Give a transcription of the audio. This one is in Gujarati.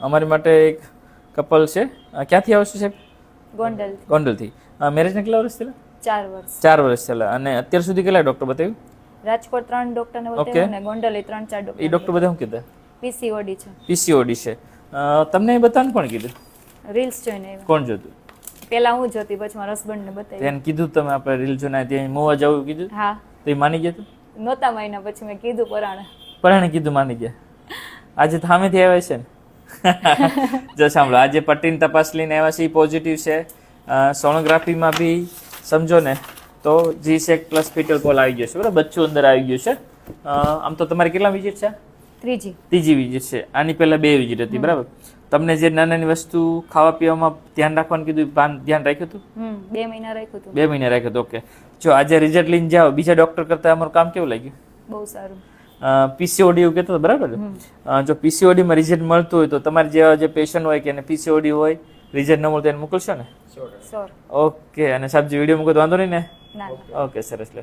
અમારી માટે એક કપલ છે. ક્યાંથી આવશે સાહેબ? ગોંડલ ગોંડલથી. મેરેજને કેટલા વર્ષ થયેલા? ચાર વર્ષ. ચાર વર્ષ થયેલા. અને અત્યાર સુધી કેટલા ડૉક્ટર બતાવ્યું? રાજકોટ ત્રણ ડોક્ટર ને બતાવ્યું અને ગોંડલે ત્રણ ચાર એ ડોક્ટર ડૉક્ટર બધા શું કીધા પીસીઓડી છે. પીસીઓડી છે. તમને એ બતાવવાનું કોણ કીધું? રીલ્સ જોઈને કોણ જોતું? પેલા હું જોતી પછી મારા હસબન્ડને બતાવી એને કીધું તમે આપણે રીલ જોના ત્યાં મોવા જવું કીધું? હા. તો એ માની ગયા નહોતા મહિના પછી મેં કીધું પરાણે. પરાણે કીધું માની ગયા. આજે થામેથી આવ્યા છે ને? જો સાંભળો આજે પટ્ટીની તપાસ લઈને આવ્યા છે એ પોઝિટિવ છે સોનોગ્રાફીમાં બી સમજો ને તો જી સેક પ્લસ ફિટલ કોલ આવી ગયો છે બરાબર? બચ્ચું અંદર આવી ગયું છે. આમ તો તમારે કેટલા વિઝિટ છે? ત્રીજી. ત્રીજી વિઝિટ છે. આની પહેલા બે વિઝિટ હતી બરાબર? તમને જે નાની નાની વસ્તુ ખાવા પીવામાં ધ્યાન રાખવાનું કીધું ધ્યાન રાખ્યું હતું? બે મહિના રાખ્યું હતું. બે મહિના રાખ્યું હતું ઓકે જો આજે રિઝલ્ટ લઈને જાઓ બીજા ડોક્ટર કરતા અમારું કામ કેવું લાગ્યું? બહુ સારું. પીસીઓડી એવું કહેતો હતો બરાબર? જો પીસીઓડીમાં રિઝલ્ટ મળતું હોય તો તમારે જેવા જે પેશન્ટ હોય કે એને પીસીઓડી હોય રિઝલ્ટ ન મળતું એને મોકલશો ને? ઓકે અને સાહેબ જે વીડિયો મૂકો તો વાંધો નહીં ને? ના. ના ઓકે સરસ લે